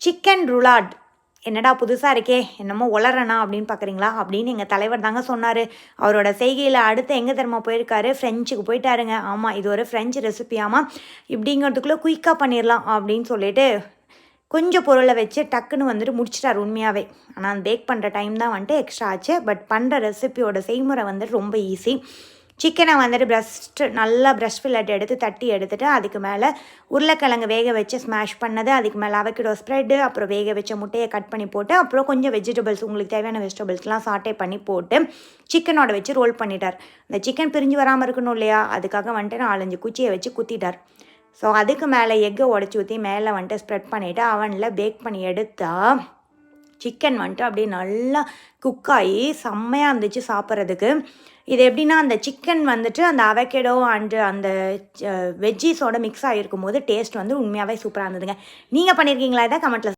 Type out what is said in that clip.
Chicken ருலாட் என்னடா புதுசாக இருக்கே என்னமோ உளறனா அப்படின்னு பார்க்குறீங்களா அப்படின்னு எங்கள் தலைவர் தாங்க சொன்னார். அவரோட செய்கையில் அடுத்து எங்கே தெரியுமா போயிருக்காரு? ஃப்ரெஞ்சுக்கு போயிட்டாருங்க. ஆமாம் இது ஒரு ஃப்ரெஞ்சு ரெசிபியாமா இப்படிங்கிறதுக்குள்ளே குயிக்காக பண்ணிடலாம் அப்படின்னு சொல்லிட்டு கொஞ்சம் பொருளை வச்சு டக்குன்னு வந்துட்டு முடிச்சிட்டார் உண்மையாகவே ஆனால் பேக் பண்ணுற டைம் தான் வந்துட்டு எக்ஸ்ட்ரா ஆச்சு. பட் பண்ணுற ரெசிபியோட செய்முறை வந்துட்டு ரொம்ப ஈஸி சிக்கனை வந்துட்டு பிரஸ்ட்டு நல்லா ப்ரஷ் ஃபில்லட் எடுத்து தட்டி எடுத்துட்டு அதுக்கு மேலே உருளைக்கிழங்கு வேக வச்சு ஸ்மாஷ் பண்ணது. அதுக்கு மேலே அவக்கிடோ ஸ்ப்ரெட்டு அப்புறம் வேக வச்ச முட்டையை கட் பண்ணி போட்டு அப்புறம் கொஞ்சம் வெஜிடபிள்ஸ் உங்களுக்கு தேவையான வெஜிடபிள்ஸ்லாம் சாட்டே பண்ணி போட்டு சிக்கனோட வச்சு ரோல் பண்ணிட்டார். இந்த சிக்கன் பிரிஞ்சு வராமல் இருக்கணும் இல்லையா? அதுக்காக வந்துட்டு நாலஞ்சு குச்சியை வச்சு குத்திட்டார். ஸோ அதுக்கு மேலே எக்கை உடச்சி ஊற்றி மேலே வந்துட்டு ஸ்ப்ரெட் பண்ணிவிட்டு அவனில் பேக் பண்ணி எடுத்தால் சிக்கன் வந்துட்டு அப்படியே நல்லா குக்காகி செம்மையாக இருந்துச்சு சாப்பிட்றதுக்கு. இது எப்படின்னா அந்த சிக்கன் வந்துட்டு அந்த அவகேடோ அண்டு அந்த வெஜ்ஜீஸோட மிக்ஸ் ஆகிருக்கும் போது டேஸ்ட் வந்து உண்மையாகவே சூப்பராக இருந்ததுங்க. நீங்கள் பண்ணியிருக்கீங்களா இதை கமெண்ட்டில்